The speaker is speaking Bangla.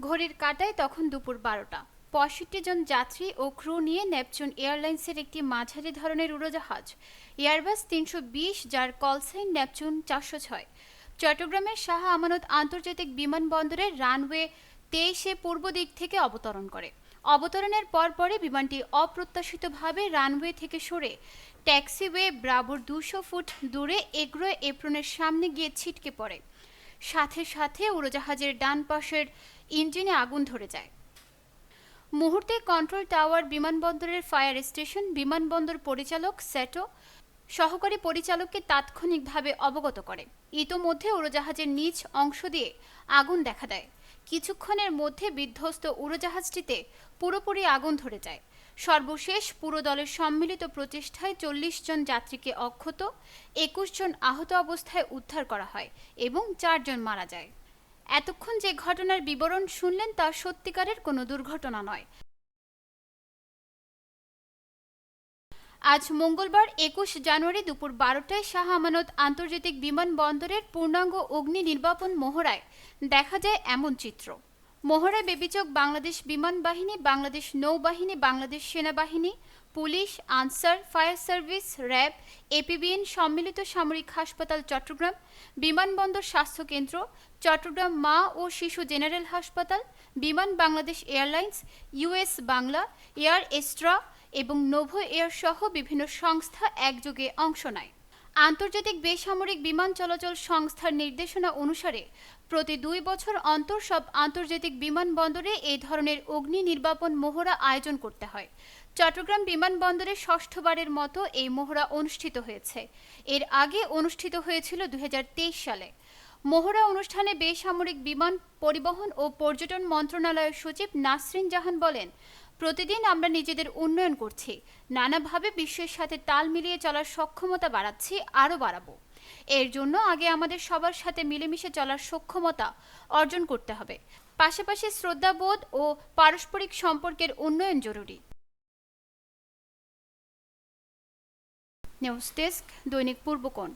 ঘড়ির কাঁটায় তখন দুপুর বারোটা। পঁয়ষট্টি জন যাত্রী ও ক্রু নিয়ে নেপচুন এয়ারলাইন্সের একটি মাঝারি ধরনের উড়োজাহাজ। এয়ারবাস তিনশো বিশ, যার কলসাইন নেপচুন চারশো ছয়। চট্টগ্রামের শাহ আমানত আন্তর্জাতিক বিমানবন্দরের রানওয়ে তেইশে পূর্ব দিক থেকে অবতরণ করে। অবতরণের পরপরই বিমানটি অপ্রত্যাশিতভাবে রানওয়ে থেকে সরে ট্যাক্সিওয়ে ব্রাবোর দুশো ফুট দূরে এগ্রো এপ্রনের সামনে গিয়ে ছিটকে পড়ে। সাথে সাথে উড়োজাহাজের ডান পাশের ইঞ্জিনে আগুন ধরে যায়। মুহূর্তে কন্ট্রোল টাওয়ার বিমানবন্দরের ফায়ার স্টেশন বিমানবন্দর পরিচালক স্যাটো সহকারী পরিচালককে তাৎক্ষণিকভাবে অবগত করে। ইতোমধ্যে উড়োজাহাজের নিচ অংশ দিয়ে আগুন দেখা দেয়। কিছুক্ষণের মধ্যে বিধ্বস্ত উড়োজাহাজটিতে পুরোপুরি আগুন ধরে যায়। সর্বশেষ পুরো দলের সম্মিলিত প্রচেষ্টায় চল্লিশ জন যাত্রীকে অক্ষত, একুশ জন আহত অবস্থায় উদ্ধার করা হয় এবং চারজন মারা যায়। এতক্ষণ যে ঘটনার বিবরণ শুনলেন তা সত্যিকারের কোনো দুর্ঘটনা নয়। আজ মঙ্গলবার একুশ জানুয়ারি দুপুর বারোটায় শাহ আমানত আন্তর্জাতিক বিমানবন্দরের পূর্ণাঙ্গ অগ্নি নির্বাপন মহড়ায় দেখা যায় এমন চিত্র। মহড়ায় বেবিচক বাংলাদেশ বিমান বাহিনী, বাংলাদেশ নৌবাহিনী, বাংলাদেশ সেনাবাহিনী, police, Ansar, fire service, RAB, APBN সম্মিলিত সামরিক হাসপাতাল চট্টগ্রাম, বিমানবন্দর স্বাস্থ্যকেন্দ্র চট্টগ্রাম মা ও শিশু জেনারেল হাসপাতাল, Biman Bangladesh airlines US Bangla, air Astra এবং নোভো এয়ার সহ বিভিন্ন সংস্থা একযোগে অংশ নেয়। আন্তর্জাতিক বেসামরিক বিমান চলাচল সংস্থার নির্দেশনা অনুসারে, প্রতি দুই বছর অন্তর সব আন্তর্জাতিক বিমানবন্দরে এই ধরনের অগ্নি নির্বাপন মহড়া আয়োজন করতে হয়। চট্টগ্রাম বিমানবন্দরে ষষ্ঠবারের মতো এই মহড়া অনুষ্ঠিত হয়েছে। এর আগে অনুষ্ঠিত হয়েছিল দুই হাজার তেইশ সালে। মহড়া অনুষ্ঠানে বেসামরিক বিমান পরিবহন ও পর্যটন মন্ত্রণালয়ের সচিব নাসরিন জাহান বলেন, প্রতিদিন আমরা নিজেদের উন্নয়ন করছি। নানাভাবে বিশ্বের সাথে তাল মিলিয়ে চলার সক্ষমতা বাড়াচ্ছি, আরও বাড়াবো। এর জন্য আগে আমাদের সবার সাথে মিলেমিশে চলার সক্ষমতা অর্জন করতে হবে। পাশাপাশি শ্রদ্ধাবোধ ও পারস্পরিক সম্পর্কের উন্নয়ন জরুরি। নিউজ ডেস্ক দৈনিক পূর্বকোণ